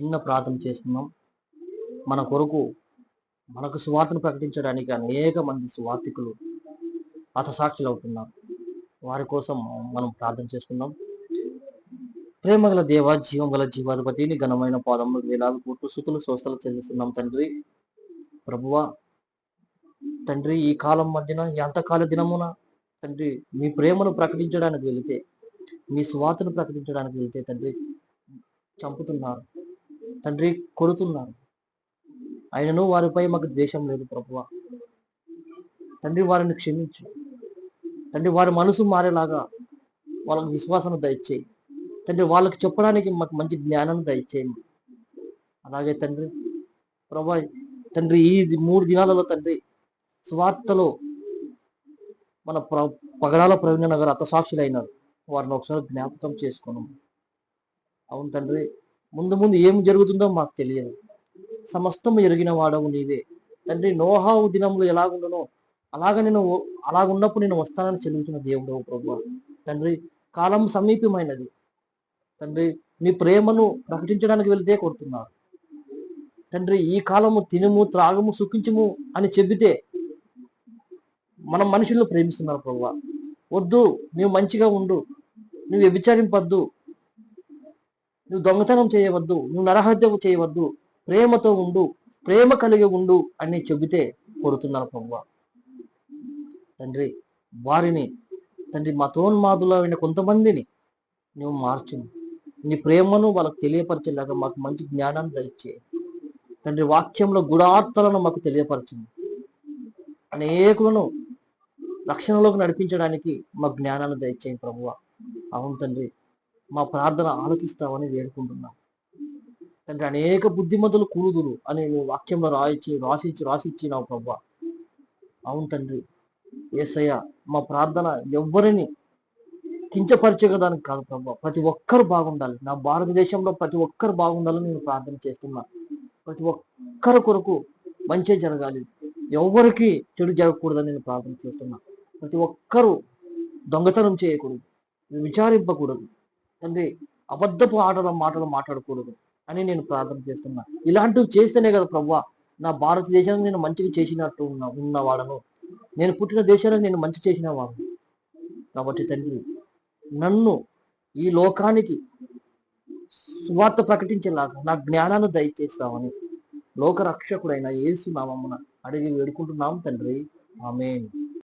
చిన్న ప్రార్థన చేసుకున్నాం మన కొరకు మనకు సువార్తను ప్రకటించడానికి అనేక మంది సువార్థికులు హతసాక్షులు అవుతున్నారు వారి కోసం మనం ప్రార్థన చేసుకుందాం ప్రేమ గల దేవ జీవం గల జీవాధిపతిని ఘనమైన పాదములు వేలాది కోట్లు సుతులు స్వస్థలు చెల్లిస్తున్నాం తండ్రి. ప్రభువా తండ్రి ఈ కాలం మధ్యన ఈ అంతకాల దినమున తండ్రి మీ ప్రేమను ప్రకటించడానికి వెళితే మీ స్వార్థను ప్రకటించడానికి వెళితే తండ్రి చంపుతున్నారు. తండ్రి కొడుతున్నారు ఆయనను వారిపై మాకు ద్వేషం లేదు ప్రభువ. తండ్రి వారిని క్షమించు. తండ్రి వారి మనసు మారేలాగా వాళ్ళకి విశ్వాసాన్ని దయచేయి. తండ్రి వాళ్ళకి చెప్పడానికి మాకు మంచి జ్ఞానాన్ని దయచేయండి అలాగే తండ్రి ప్రభా తండ్రి ఈ మూడు దినాలలో తండ్రి స్వార్థలో మన ప్ర పగడాల ప్రవీణ నగర్ అతసాక్షులైనారు వారిని ఒకసారి జ్ఞాపకం చేసుకున్నాం అవును తండ్రి ముందు ముందు ఏం జరుగుతుందో మాకు తెలియదు. సమస్తం ఎరిగిన వాడవు నీవే. తండ్రి నోహావు దినములు ఎలాగుండనో అలాగ నేను అలాగున్నప్పుడు నేను వస్తానని చెల్లించిన దేవుడు ప్రభు తండ్రి కాలం సమీపమైనది. తండ్రి మీ ప్రేమను ప్రకటించడానికి వెళ్తే కొడుతున్నారు తండ్రి ఈ కాలము తినుము త్రాగము సుఖించము అని చెబితే మనం మనుషులను ప్రేమిస్తున్నారు ప్రభు వద్దు నువ్వు మంచిగా ఉండు నువ్వు వ్యభిచారింపద్దు నువ్వు దొంగతనం చేయవద్దు నువ్వు నరహత్య చేయవద్దు ప్రేమతో ఉండు ప్రేమ కలిగి ఉండు అని చెబితే కొడుతున్నారు ప్రభు తండ్రి వారిని తండ్రి మతోన్మాదులైన కొంతమందిని నువ్వు మార్చును నీ ప్రేమను వాళ్ళకు తెలియపరిచేలాగా మాకు మంచి జ్ఞానాన్ని దయచే తండ్రి వాక్యంలో గుడార్థాలను మాకు తెలియపరచింది అనేకులను రక్షణలోకి నడిపించడానికి మా జ్ఞానాన్ని దయచేయండి ప్రభువ. అవును తండ్రి మా ప్రార్థన ఆలకిస్తామని వేడుకుంటున్నాం. తండ్రి అనేక బుద్ధిమతులు కూడుదురు అని నువ్వు వాక్యంలో రాయించి రాసిచ్చి రాసిచ్చినావు ప్రభా. అవును తండ్రి. ఏసయ్య మా ప్రార్థన ఎవ్వరిని కించపరిచగడానికి కాదు ప్రభా. ప్రతి ఒక్కరు బాగుండాలి. నా భారతదేశంలో ప్రతి ఒక్కరు బాగుండాలని నేను ప్రార్థన చేస్తున్నా. ప్రతి ఒక్కరి కొరకు మంచి జరగాలి. ఎవరికి చెడు జరగకూడదని నేను ప్రార్థన చేస్తున్నా. ప్రతి ఒక్కరూ దొంగతనం చేయకూడదు. విచారింపకూడదు. తండ్రి అబద్ధపు ఆటలు మాటలు మాట్లాడకూడదు అని నేను ప్రార్థన చేస్తున్నా. ఇలాంటివి చేస్తేనే కదా ప్రభు నా భారతదేశాన్ని నేను మంచిగా చేసినట్టు ఉన్న ఉన్నవాడను. నేను పుట్టిన దేశాన్ని నేను మంచి చేసిన వాడు కాబట్టి తండ్రి నన్ను ఈ లోకానికి సువార్త ప్రకటించేలాగా నా జ్ఞానాన్ని దయచేస్తామని లోకరక్షకుడైన ఏసు యేసు అడిగి వేడుకుంటున్నాం తండ్రి. ఆమెన్.